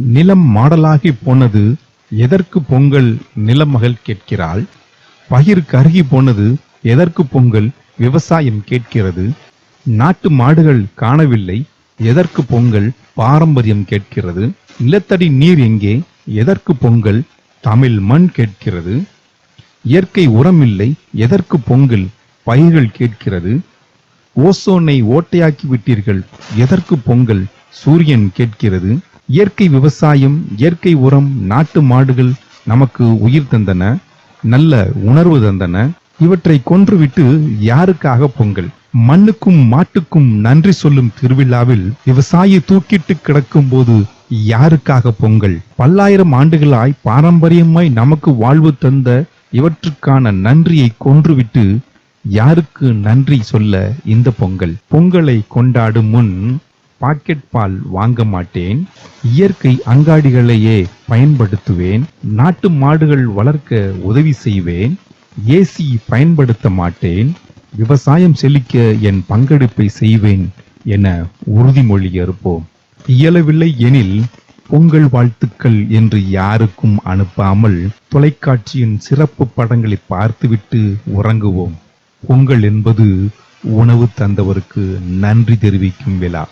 நிலம் மாடலாகி போனது எதற்கு பொங்கல் நிலமகள் கேட்கிறாள்? பயிர் கருகி போனது எதற்கு பொங்கல் விவசாயம் கேட்கிறது? நாட்டு மாடுகள் காணவில்லை எதற்கு பொங்கல் பாரம்பரியம் கேட்கிறது? நிலத்தடி நீர் எங்கே எதற்கு பொங்கல் தமிழ் மண் கேட்கிறது? இயற்கை உரம் இல்லை எதற்கு பொங்கல் பயிர்கள் கேட்கிறது? ஓசோனை ஓட்டையாக்கி விட்டீர்கள். எதற்கு பொங்கல்? சூரியன் கேட்கிறது. இயற்கை விவசாயம் இயற்கை உரம் நாட்டு மாடுகள் நமக்கு உயிர் தந்தன நல்ல உணர்வு தந்தன. இவற்றை கொன்றுவிட்டு யாருக்காக பொங்கல்? மண்ணுக்கும் மாட்டுக்கும் நன்றி சொல்லும் திருவிழாவில் விவசாயி தூக்கிட்டு கிடக்கும் போது யாருக்காக பொங்கல்? பல்லாயிரம் ஆண்டுகளாய் பாரம்பரியமாய் நமக்கு வாழ்வு தந்த இவற்றுக்கான நன்றியை கொன்றுவிட்டு யாருக்கு நன்றி சொல்ல இந்த பொங்கல்? பொங்கலை கொண்டாடும் முன் பாக்கெட் பால் வாங்க மாட்டேன். இயற்கை அங்காடிகளையே பயன்படுத்துவேன். நாட்டு மாடுகள் வளர்க்க உதவி செய்வேன். ஏசி பயன்படுத்த மாட்டேன். விவசாயம் செழிக்க என் பங்கெடுப்பை செய்வேன் என உறுதிமொழி ஏற்போம் இயலவில்லை எனில் பொங்கல் வாழ்த்துக்கள் என்று யாருக்கும் அனுப்பாமல் தொலைக்காட்சியின் சிறப்பு படங்களை பார்த்துவிட்டு உறங்குவோம். பொங்கல் என்பது உணவு தந்தவருக்கு நன்றி தெரிவிக்கும் விழா